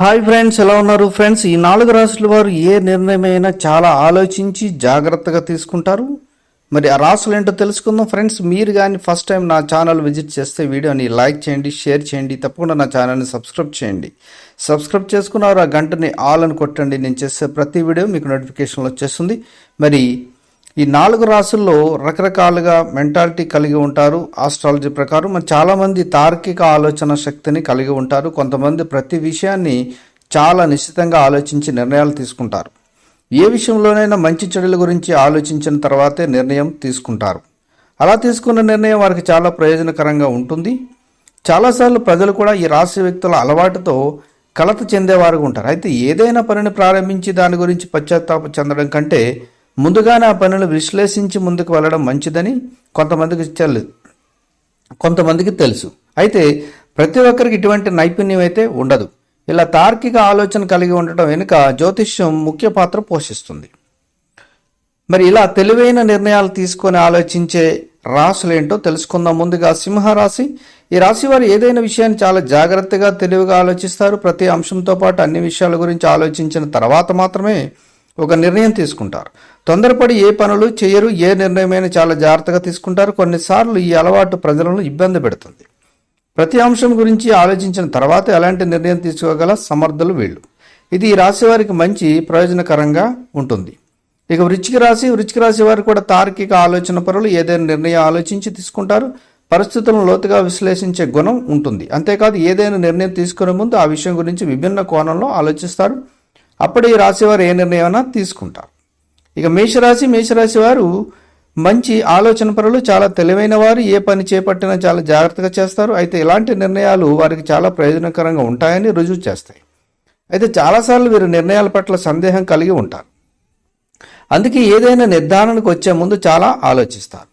Hi friends ఎలా ఉన్నారు friends? ఈ నాలుగు రాసుల వారు ఏ నిర్ణయమైనా చాలా ఆలోచించి జాగ్రత్తగా తీసుకుంటారు. మరి ఆ రాసులు ఏంటో తెలుసుకుందాం ఫ్రెండ్స్. మీరు కానీ ఫస్ట్ టైం నా ఛానల్ విజిట్ చేస్తే వీడియోని లైక్ చేయండి షేర్ చేయండి తప్పకుండా నా ఛానల్ని సబ్స్క్రైబ్ చేయండి. సబ్స్క్రైబ్ చేసుకున్నారు ఆ గంటని ఆల్ అని కొట్టండి. నేను చేసే ప్రతి వీడియో మీకు నోటిఫికేషన్లో వచ్చేస్తుంది. మరి ఈ నాలుగు రాసుల్లో రకరకాలుగా మెంటాలిటీ కలిగి ఉంటారు ఆస్ట్రాలజీ ప్రకారం. మరి చాలామంది తార్కిక ఆలోచన శక్తిని కలిగి ఉంటారు. కొంతమంది ప్రతి విషయాన్ని చాలా నిశ్చితంగా ఆలోచించి నిర్ణయాలు తీసుకుంటారు. ఏ విషయంలోనైనా మంచి చెడుల గురించి ఆలోచించిన తర్వాతే నిర్ణయం తీసుకుంటారు. అలా తీసుకున్న నిర్ణయం వారికి చాలా ప్రయోజనకరంగా ఉంటుంది. చాలాసార్లు ప్రజలు కూడా ఈ రాశి వ్యక్తుల అలవాటుతో కలత చెందేవారుగా ఉంటారు. అయితే ఏదైనా పనిని ప్రారంభించి దాని గురించి పశ్చాత్తాప చెందడం కంటే ముందుగా నా పనులు విశ్లేషించి ముందుకు వెళ్ళడం మంచిదని కొంతమందికి తెలు కొంతమందికి తెలుసు. అయితే ప్రతి ఒక్కరికి ఇటువంటి నైపుణ్యం అయితే ఉండదు. ఇలా తార్కిక ఆలోచన కలిగి ఉండటం వెనుక జ్యోతిష్యం ముఖ్య పాత్ర పోషిస్తుంది. మరి ఇలా తెలివైన నిర్ణయాలు తీసుకొని ఆలోచించే రాశులేంటో తెలుసుకుందాం. ముందుగా సింహరాశి. ఈ రాశి వారు ఏదైనా విషయాన్ని చాలా జాగ్రత్తగా తెలివిగా ఆలోచిస్తారు. ప్రతి అంశంతో పాటు అన్ని విషయాల గురించి ఆలోచించిన తర్వాత మాత్రమే ఒక నిర్ణయం తీసుకుంటారు. తొందరపడి ఏ పనులు చేయరు ఏ నిర్ణయమైనా చాలా జాగ్రత్తగా తీసుకుంటారు. కొన్నిసార్లు ఈ అలవాటు ప్రజలను ఇబ్బంది పెడుతుంది. ప్రతి అంశం గురించి ఆలోచించిన తర్వాత ఎలాంటి నిర్ణయం తీసుకోగల సమర్థులు వీళ్ళు. ఇది ఈ రాశి వారికి మంచి ప్రయోజనకరంగా ఉంటుంది. ఇక వృచ్చిక రాశి వృచ్చిక రాశి వారు కూడా తార్కిక ఆలోచన పరులు ఏదైనా నిర్ణయం ఆలోచించి తీసుకుంటారు. పరిస్థితులను లోతుగా విశ్లేషించే గుణం ఉంటుంది. అంతేకాదు ఏదైనా నిర్ణయం తీసుకునే ముందు ఆ విషయం గురించి విభిన్న కోణంలో ఆలోచిస్తారు. అప్పుడు ఈ రాశివారు ఏ నిర్ణయమైనా తీసుకుంటారు. ఇక మేషరాశి మేషరాశి వారు మంచి ఆలోచన పరులు చాలా తెలివైన వారు ఏ పని చేపట్టినా చాలా జాగ్రత్తగా చేస్తారు. అయితే ఇలాంటి నిర్ణయాలు వారికి చాలా ప్రయోజనకరంగా ఉంటాయని రుజువు చేస్తాయి. అయితే చాలాసార్లు వీరు నిర్ణయాల పట్ల సందేహం కలిగి ఉంటారు. అందుకే ఏదైనా నిర్ధారణకు వచ్చే ముందు చాలా ఆలోచిస్తారు.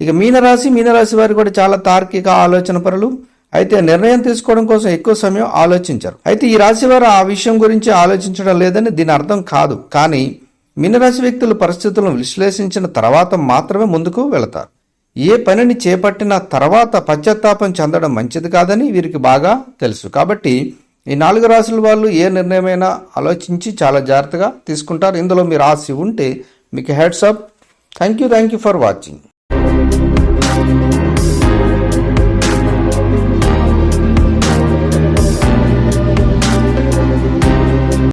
ఇక మీనరాశి మీనరాశి వారు కూడా చాలా తార్కిక ఆలోచన పరులు అయితే నిర్ణయం తీసుకోవడం కోసం ఎక్కువ సమయం ఆలోచించరు. అయితే ఈ రాశి వారు ఆ విషయం గురించి ఆలోచించడం లేదని దీని అర్థం కాదు. కానీ మీనరాశి వ్యక్తులు పరిస్థితులను విశ్లేషించిన తర్వాత మాత్రమే ముందుకు వెళతారు. ఏ పనిని చేపట్టిన తర్వాత పశ్చాత్తాపం చెందడం మంచిది కాదని వీరికి బాగా తెలుసు. కాబట్టి ఈ నాలుగు రాశుల వాళ్ళు ఏ నిర్ణయమైనా ఆలోచించి చాలా జాగ్రత్తగా తీసుకుంటారు. ఇందులో మీ రాశి ఉంటే మీకు heads up thank you thank you for watching